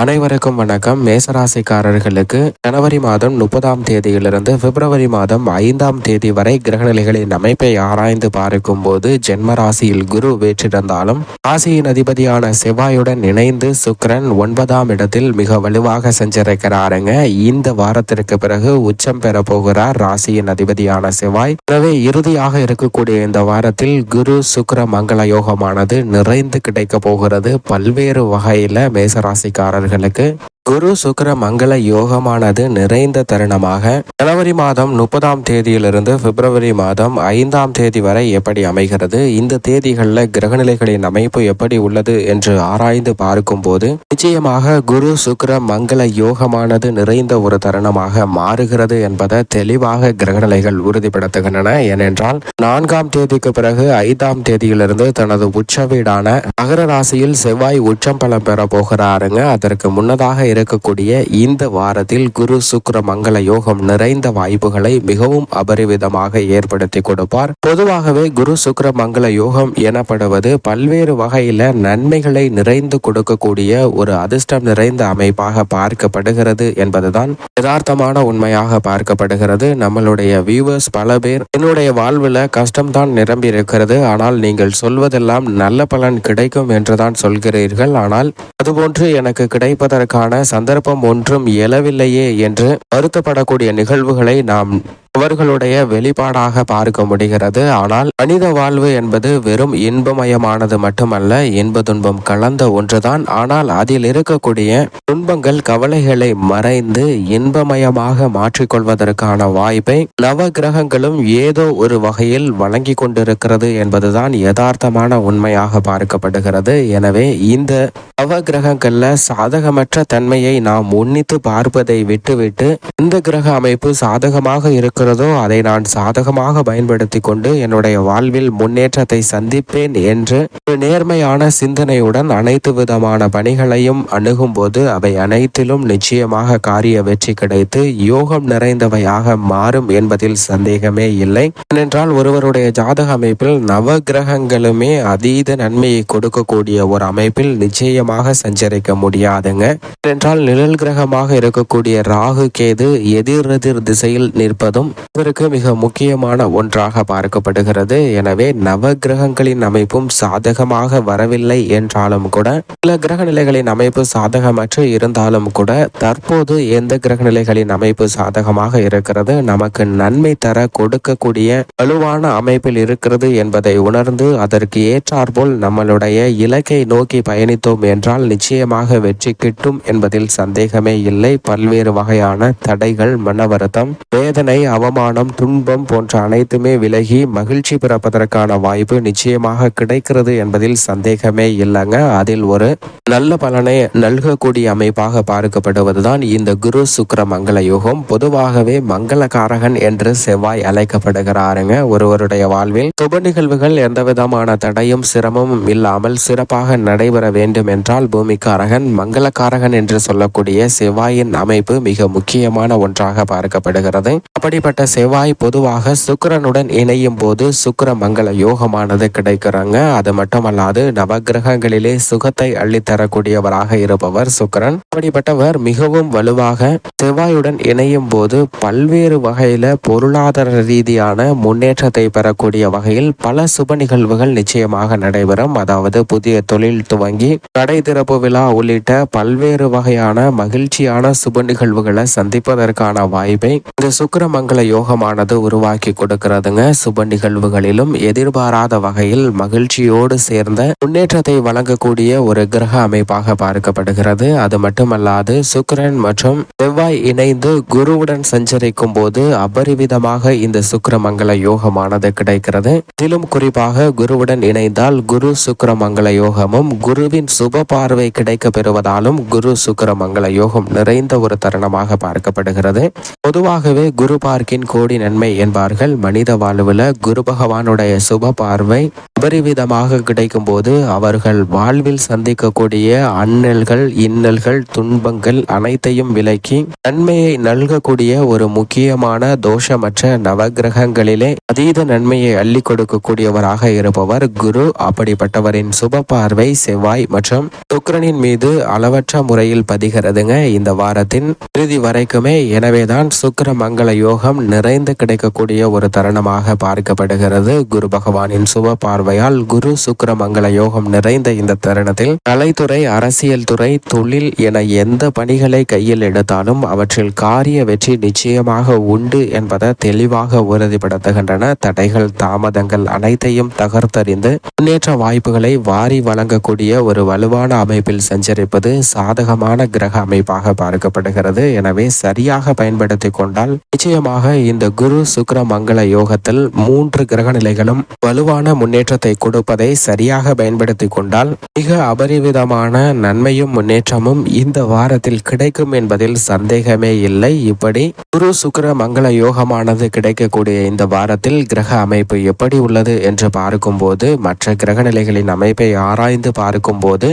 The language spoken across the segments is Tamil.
அனைவருக்கும் வணக்கம். மேசராசிக்காரர்களுக்கு ஜனவரி மாதம் முப்பதாம் தேதியிலிருந்து பிப்ரவரி மாதம் ஐந்தாம் தேதி வரை கிரகநிலைகளின் அமைப்பை ஆராய்ந்து பார்க்கும் போது ஜென்ம ராசியில் குரு வேற்றிருந்தாலும் ராசியின் அதிபதியான செவ்வாயுடன் இணைந்து சுக்கரன் ஒன்பதாம் இடத்தில் மிக வலுவாக செஞ்சிருக்கிறாருங்க. இந்த வாரத்திற்கு பிறகு உச்சம் பெற போகிறார் ராசியின் அதிபதியான செவ்வாய். எனவே இறுதியாக இருக்கக்கூடிய இந்த வாரத்தில் குரு சுக்கர மங்கள யோகமானது நிறைந்து கிடைக்க போகிறது. பல்வேறு வகையில மேசராசிக்காரர்களுக்கு குரு சுக்கர மங்கள யோகமானது நிறைந்த தருணமாக ஜனவரி மாதம் முப்பதாம் தேதியிலிருந்து பிப்ரவரி மாதம் ஐந்தாம் தேதி வரை எப்படி அமைகிறது? இந்த தேதிகளில் கிரகநிலைகளின் அமைப்பு எப்படி உள்ளது என்று ஆராய்ந்து பார்க்கும்போது நிச்சயமாக குரு சுக்கர மங்கள யோகமானது நிறைந்த ஒரு தருணமாக மாறுகிறது என்பதை தெளிவாக கிரகநிலைகள் உறுதிப்படுத்துகின்றன. ஏனென்றால் நான்காம் தேதிக்கு பிறகு ஐந்தாம் தேதியிலிருந்து தனது உச்ச வீடான மகர ராசியில் செவ்வாய் உச்சம் பலம் பெற போகிறாருங்க. அதற்கு முன்னதாக இருக்கக்கூடிய இந்த வாரத்தில் குரு சுக்கிர மங்கள யோகம் நிறைந்த வாய்ப்புகளை மிகவும் அபரிவிதமாக ஏற்படுத்தி கொடுப்பார். பொதுவாகவே குரு சுக்கிர மங்கள யோகம் எனப்படுவது பல்வேறு வகையில நன்மைகளை நிறைந்து கொடுக்கக்கூடிய ஒரு அதிர்ஷ்டம் நிறைந்த அமைப்பாக பார்க்கப்படுகிறது என்பதுதான் யதார்த்தமான உண்மையாக பார்க்கப்படுகிறது. நம்மளுடைய வியூவர்ஸ் பல பேர் என்னுடைய வாழ்வில் கஷ்டம்தான் நிரம்பி இருக்கிறது ஆனால் நீங்கள் சொல்வதெல்லாம் நல்ல பலன் கிடைக்கும் என்றுதான் சொல்கிறீர்கள். ஆனால் அதுபோன்று எனக்கு கிடைப்பதற்கான சந்தர்ப்பம் ஒன்றும் எழவில்லையே என்று வருத்தப்படக்கூடிய நிகழ்வுகளை நாம் அவர்களுடைய வெளிப்பாடாக பார்க்க முடிகிறது. ஆனால் மனித வாழ்வு என்பது வெறும் இன்பமயமானது மட்டுமல்ல இன்ப துன்பம் கலந்த ஒன்றுதான். ஆனால் அதில் இருக்கக்கூடிய துன்பங்கள் கவலைகளை மறைந்து இன்பமயமாக மாற்றிக்கொள்வதற்கான வாய்ப்பை நவ கிரகங்களும் ஏதோ ஒரு வகையில் வழங்கி கொண்டிருக்கிறது என்பதுதான் யதார்த்தமான உண்மையாக பார்க்கப்படுகிறது. எனவே இந்த நவ கிரகங்கள்ல சாதகமற்ற தன்மையை நாம் உன்னித்து பார்ப்பதை விட்டுவிட்டு இந்த கிரக அமைப்பு சாதகமாக இருக்கிறதோ அதை நான் சாதகமாக பயன்படுத்தி கொண்டு என்னுடைய வாழ்வில் முன்னேற்றத்தை சந்திப்பேன் என்று ஒரு நேர்மையான சிந்தனையுடன் அனைத்து விதமான பணிகளையும் அணுகும்போது அவை அனைத்திலும் நிச்சயமாக காரிய வெற்றி கிடைத்து யோகம் நிறைந்தவையாக மாறும் என்பதில் சந்தேகமே இல்லை. ஏனென்றால் ஒருவருடைய ஜாதக அமைப்பில் நவ கிரகங்களுமே அதீத நன்மையை கொடுக்கக்கூடிய ஒரு அமைப்பில் நிச்சயமாக சஞ்சரிக்க முடியாதுங்க. ஏனென்றால் நிழல் கிரகமாக இருக்கக்கூடிய ராகு கேது எதிரெதிர் திசையில் நிற்பதும் இதற்கு மிக முக்கியமான ஒன்றாக பார்க்கப்படுகிறது. எனவே நவ கிரகங்களின் அமைப்பும் சாதகமாக வரவில்லை என்றாலும் கூட சில கிரக நிலைகளின் அமைப்பு சாதகமற்று இருந்தாலும் கூட தற்போது எந்த கிரக நிலைகளின் அமைப்பு சாதகமாக இருக்கிறது நமக்கு நன்மை தர கொடுக்கக்கூடிய வலுவான அமைப்பில் இருக்கிறது என்பதை உணர்ந்து அதற்கு ஏற்றாற்போல் நம்மளுடைய இலக்கை நோக்கி பயணித்தோம் என்றால் நிச்சயமாக வெற்றி கிட்டும் என்பதில் சந்தேகமே இல்லை. பல்வேறு வகையான தடைகள் மன வருத்தம் வேதனை அவமானம் துன்பம் போன்ற அனைத்துமே விலகி மகிழ்ச்சி பிறப்பதற்கான வாய்ப்பு நிச்சயமாக கிடைக்கிறது என்பதில் சந்தேகமே இல்லைங்க. அதில் ஒரு நல்ல பலனை நல்கக்கூடிய அமைப்பாக பார்க்கப்படுவதுதான் இந்த குரு சுக்கர மங்கள யோகம். பொதுவாகவே மங்களகாரகன் என்று செவ்வாய் அழைக்கப்படுகிறாருங்க. ஒருவருடைய வாழ்வில் சுப நிகழ்வுகள் எந்த விதமான தடையும் சிரமமும் இல்லாமல் சிறப்பாக நடைபெற வேண்டும் என்றால் பூமிக்காரகன் மங்களகாரகன் என்று சொல்லக்கூடிய செவ்வாயின் அமைப்பு மிக முக்கியமான ஒன்றாக பார்க்கப்படுகிறது. அப்படிப்பட்ட அப்படிப்பட்ட செவ்வாய் பொதுவாக சுக்கரனுடன் இணையும் போது சுக்கர மங்கள யோகமானது கிடைக்கிறாங்க. அது மட்டுமல்லாது நவகிரகங்களிலே சுகத்தை அள்ளித்தரக்கூடியவராக இருப்பவர் சுக்கரன். அப்படிப்பட்டவர் மிகவும் வலுவாக செவ்வாயுடன் இணையும் போது பல்வேறு வகையில பொருளாதார ரீதியான முன்னேற்றத்தை பெறக்கூடிய வகையில் பல சுப நிகழ்வுகள் நிச்சயமாக நடைபெறும். அதாவது புதிய தொழில் துவங்கி கடை திறப்பு விழா உள்ளிட்ட பல்வேறு வகையான மகிழ்ச்சியான சுப நிகழ்வுகளை சந்திப்பதற்கான வாய்ப்பை இந்த சுக்கிரமங்கல யோகமானது உருவாக்கி கொடுக்கிறதுங்க. சுப நிகழ்வுகளிலும் எதிர்பாராத வகையில் மகிழ்ச்சியோடு சேர்ந்த முன்னேற்றத்தை வழங்கக்கூடிய ஒரு கிரக அமைப்பாக பார்க்கப்படுகிறது. அது மட்டுமல்லாது சுக்கரன் மற்றும் செவ்வாய் இணைந்து குருவுடன் சஞ்சரிக்கும் போது அபரிவிதமாக இந்த சுக்கிரமங்கல யோகமானது கிடைக்கிறது. இதிலும் குறிப்பாக குருவுடன் இணைந்தால் குரு சுக்கிரமங்கல யோகமும் குருவின் சுப பார்வை கிடைக்க பெறுவதாலும் குரு சுக்கிரமங்கல யோகம் நிறைந்த ஒரு தருணமாக பார்க்கப்படுகிறது. பொதுவாகவே குரு பார்க்க நோக்கின் கோடி நன்மை என்பார்கள். மனித வாழ்வில் குரு பகவானுடைய சுப பார்வை அபரிவிதமாக கிடைக்கும் போது அவர்கள் வாழ்வில் சந்திக்கக்கூடிய அண்ணல்கள் இன்னல்கள் துன்பங்கள் அனைத்தையும் விலக்கி நன்மையை நல்கக்கூடிய ஒரு முக்கியமான தோஷமற்ற நவகிரகங்களிலே அதீத நன்மையை அள்ளி கொடுக்கக்கூடியவராக இருப்பவர் குரு. அப்படிப்பட்டவரின் சுப பார்வை செவ்வாய் மற்றும் சுக்கரனின் மீது அளவற்ற முறையில் பதிகிறதுங்க. இந்த வாரத்தின் இறுதி வரைக்குமே. எனவேதான் சுக்கர மங்கள யோகம் நிறைந்து கிடைக்கக்கூடிய ஒரு தருணமாக பார்க்கப்படுகிறது. குரு பகவானின் சுப பார்வையால் குரு சுக்கர மங்கள யோகம் நிறைந்த இந்த தருணத்தில் கலைத்துறை அரசியல் துறை தொழில் என எந்த பணிகளை கையில் எடுத்தாலும் அவற்றில் காரிய வெற்றி நிச்சயமாக உண்டு என்பதை தெளிவாக உறுதிப்படுத்துகின்றன. தடைகள் தாமதங்கள் அனைத்தையும் தகர்த்தறிந்து முன்னேற்ற வாய்ப்புகளை வாரி வழங்கக்கூடிய ஒரு வலுவான அமைப்பில் சஞ்சரிப்பது சாதகமான கிரக அமைப்பாக பார்க்கப்படுகிறது. எனவே சரியாக பயன்படுத்தி கொண்டால் நிச்சயமாக இந்த குரு சுக்கர மங்கள யோகத்தில் மூன்று கிரக நிலைகளும் வலுவான முன்னேற்றத்தை கொடுப்பதை சரியாக பயன்படுத்தி கொண்டால் மிக அபரிவிதமான நன்மையும் முன்னேற்றமும் இந்த வாரத்தில் கிடைக்கும் என்பதில் சந்தேகமே இல்லை. இப்படி குரு சுக்கர மங்கள யோகமானது கிடைக்கக்கூடிய இந்த வாரத்தில் கிரக அமைப்பு எப்படி உள்ளது என்று பார்க்கும்போது மற்ற கிரக நிலைகளின் அமைப்பை ஆராய்ந்து பார்க்கும்போது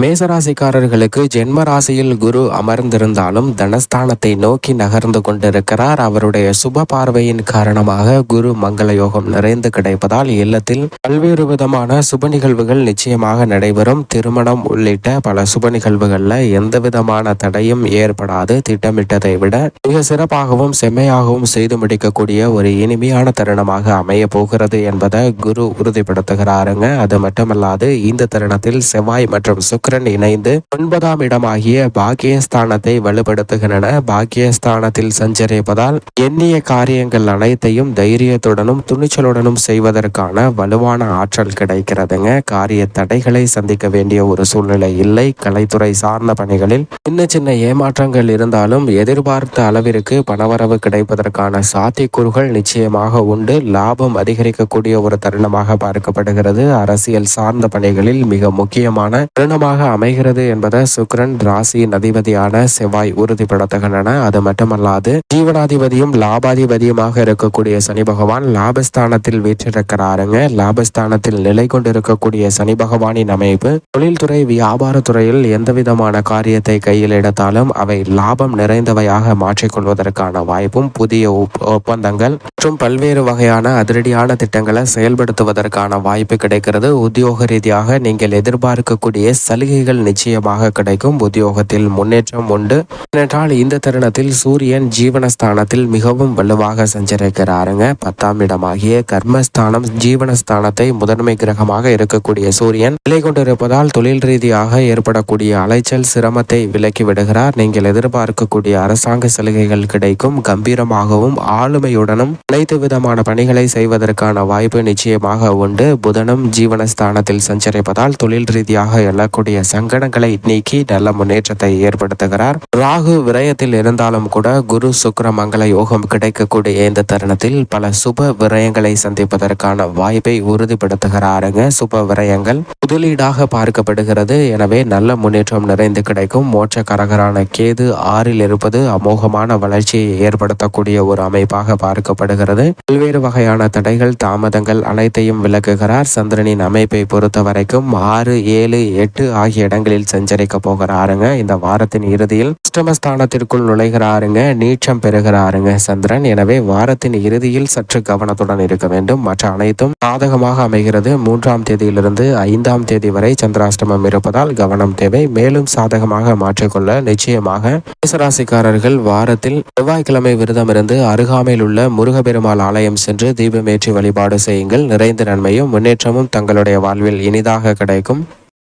மேசராசிக்காரர்களுக்கு ஜென்ம ராசியில் குரு அமர்ந்திருந்தாலும் தனஸ்தானத்தை நோக்கி நகர்ந்து கொண்டிருக்கிறார். அவருடைய சுப பார்வையின் காரணமாக குரு மங்கள யோகம் நிறைந்து கிடைப்பதால் இல்லத்தில் பல்வேறு விதமான சுப நிகழ்வுகள் நிச்சயமாக நடைபெறும். திருமணம் உள்ளிட்ட பல சுப நிகழ்வுகள்ல எந்த விதமான தடையும் ஏற்படாது. திட்டமிட்டதை விட மிக சிறப்பாகவும் செம்மையாகவும் செய்து முடிக்கக்கூடிய ஒரு இனிமையான தருணமாக அமைய போகிறது என்பதை குரு உறுதிப்படுத்துகிறாருங்க. அது மட்டுமல்லாது இந்த தருணத்தில் செவ்வாய் மற்றும் சுக்கிரன் இணைந்து ஒன்பதாம் இடமாகிய பாக்கியஸ்தானத்தை வலுப்படுத்துகின்றன. பாக்கியஸ்தானத்தில் சஞ்சரிப்பதால் எண்ணிய காரியங்கள் அனைத்தையும் தைரியத்துடனும் துணிச்சலுடனும் செய்வதற்கான வலுவான ஆற்றல் கிடைக்கிறதுங்க. காரிய தடைகளை சந்திக்க வேண்டிய ஒரு சூழ்நிலை இல்லை. கலைத்துறை சார்ந்த பணிகளில் சின்ன சின்ன ஏமாற்றங்கள் இருந்தாலும் எதிர்பார்த்த அளவிற்கு பணவரவு கிடைப்பதற்கான சாத்தியக்கூறுகள் நிச்சயமாக உண்டு. லாபம் அதிகரிக்கக்கூடிய ஒரு தருணமாக பார்க்கப்படுகிறது. அரசியல் சார்ந்த பணிகளில் மிக முக்கியமான தருணமாக சிறப்பாக அமைகிறது என்பதை சுக்ரன் ராசியின் அதிபதியான செவ்வாய் உறுதிப்படுத்துகின்றன. அது மட்டுமல்லாது ஜீவனாதிபதியும் லாபாதிபதியுமாக இருக்கக்கூடிய சனி பகவான் லாபஸ்தானத்தில் வீற்றிருக்கிறாருங்க. லாபஸ்தானத்தில் நிலை கொண்டிருக்கக்கூடிய சனி பகவானின் அமைப்பு தொழில்துறை வியாபாரத்துறையில் எந்த விதமான காரியத்தை கையில் எடுத்தாலும் அவை லாபம் நிறைந்தவையாக மாற்றிக்கொள்வதற்கான வாய்ப்பும் புதிய ஒப்பந்தங்கள் மற்றும் பல்வேறு வகையான அதிரடியான திட்டங்களை செயல்படுத்துவதற்கான வாய்ப்பு கிடைக்கிறது. உத்தியோக ரீதியாக நீங்கள் எதிர்பார்க்கக்கூடிய சலுகைகள் நிச்சயமாக கிடைக்கும். உத்தியோகத்தில் முன்னேற்றம் உண்டு. ஏனென்றால் இந்த தருணத்தில் சூரியன் ஜீவனஸ்தானத்தில் மிகவும் வலுவாக சஞ்சரிக்கிறாருங்க. பத்தாம் இடமாகிய கர்மஸ்தானம் ஜீவனஸ்தானத்தை முதன்மை கிரகமாக இருக்கக்கூடிய சூரியன் நிலை கொண்டிருப்பதால் தொழில் ரீதியாக ஏற்படக்கூடிய அலைச்சல் சிரமத்தை விலக்கி விடுகிறார். நீங்கள் எதிர்பார்க்கக்கூடிய அரசாங்க சலுகைகள் கிடைக்கும். கம்பீரமாகவும் ஆளுமையுடனும் அனைத்து விதமான பணிகளை செய்வதற்கான வாய்ப்பு நிச்சயமாக உண்டு. புதனும் ஜீவனஸ்தானத்தில் சஞ்சரிப்பதால் தொழில் ரீதியாக எழக்கூடிய உங்களுடைய சங்கடங்களை நீக்கி நல்ல முன்னேற்றத்தை ஏற்படுத்துகிறார். ராகு விரயத்தில் இருந்தாலும் கூட குரு சுக்கர மங்கள யோகம் கிடைக்கக்கூடிய இந்த தருணத்தில் பல சுப விரயங்களை சந்திப்பதற்கான வாய்ப்பை உறுதிப்படுத்துகிறாருங்க. சுப விரயங்கள் முதலீடாக பார்க்கப்படுகிறது. எனவே நல்ல முன்னேற்றம் நிறைந்து கிடைக்கும். மோட்ச கரகரான கேது ஆறில் இருப்பது அமோகமான வளர்ச்சியை ஏற்படுத்தக்கூடிய ஒரு அமைப்பாக பார்க்கப்படுகிறது. பல்வேறு வகையான தடைகள் தாமதங்கள் அனைத்தையும் விளக்குகிறார். சந்திரனின் அமைப்பை பொறுத்த வரைக்கும் ஆறு ஏழு எட்டு ஆகிய இடங்களில் சஞ்சரிக்க போகிறாருங்க. இந்த வாரத்தின் இறுதியில் அஷ்டமஸ்தானத்திற்குள் நுழைகிறாருங்க. நீச்சம் பெறுகிறாருங்க சந்திரன். எனவே வாரத்தின் இறுதியில் சற்று கவனத்துடன் இருக்க வேண்டும். மற்ற அனைத்தும் சாதகமாக அமைகிறது. மூன்றாம் தேதியிலிருந்து ஐந்தாம் தேதி வரை சந்திராஷ்டமம் இருப்பதால் கவனம் தேவை. மேலும் சாதகமாக மாற்றிக்கொள்ள நிச்சயமாக மேசராசிக்காரர்கள் வாரத்தில் செவ்வாய்க்கிழமை விரதம் இருந்து அருகாமையில் உள்ள முருகப்பெருமாள் ஆலயம் சென்று தீபமேற்றி வழிபாடு செய்யுங்கள். நிறைந்த நன்மையும் முன்னேற்றமும் தங்களுடைய வாழ்வில் இனிதாக கிடைக்கும்.